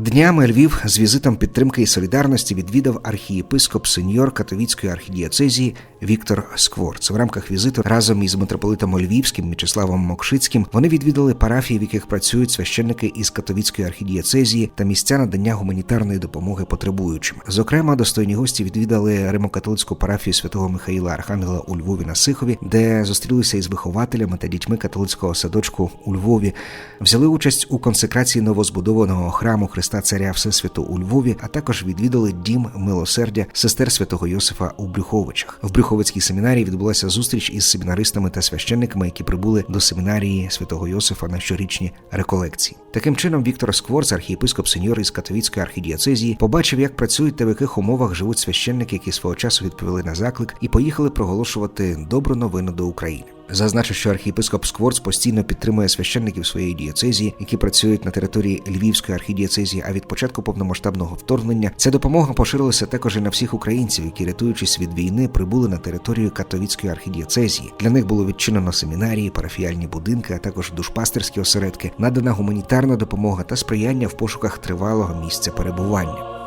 Днями Львів з візитом підтримки і солідарності відвідав архієпископ сеньор катовіцької архідіоцезії Віктор Скворц. В рамках візиту разом із митрополитом Львівським Мічеславом Мокшицьким вони відвідали парафії, в яких працюють священники із католицької архідіоцезії та місця надання гуманітарної допомоги потребуючим. Зокрема, достойні гості відвідали римокатолицьку парафію святого Михаїла Архангела у Львові на Сихові, де зустрілися із вихователями та дітьми католицького садочку у Львові, взяли участь у консекрації новозбудованого храму Христа Царя Всесвяту у Львові, а також відвідали дім милосердя сестер святого Йосифа у Брюховичах. В Брюховицькій семінарії відбулася зустріч із семінаристами та священниками, які прибули до семінарії святого Йосифа на щорічні реколекції. Таким чином, Віктор Скворц, архієпископ сеньор із катовіцької архідіоцезії, побачив, як працюють та в яких умовах живуть священники, які свого часу відповіли на заклик і поїхали проголошувати добру новину до України. Зазначив, що архієпископ Скворц постійно підтримує священників своєї дієцезії, які працюють на території Львівської архідієцезії. А від початку повномасштабного вторгнення ця допомога поширилася також і на всіх українців, які, рятуючись від війни, прибули на територію католицької архідієцезії. Для них було відчинено семінарії, парафіальні будинки, а також душпастерські осередки, надана гуманітарна допомога та сприяння в пошуках тривалого місця перебування.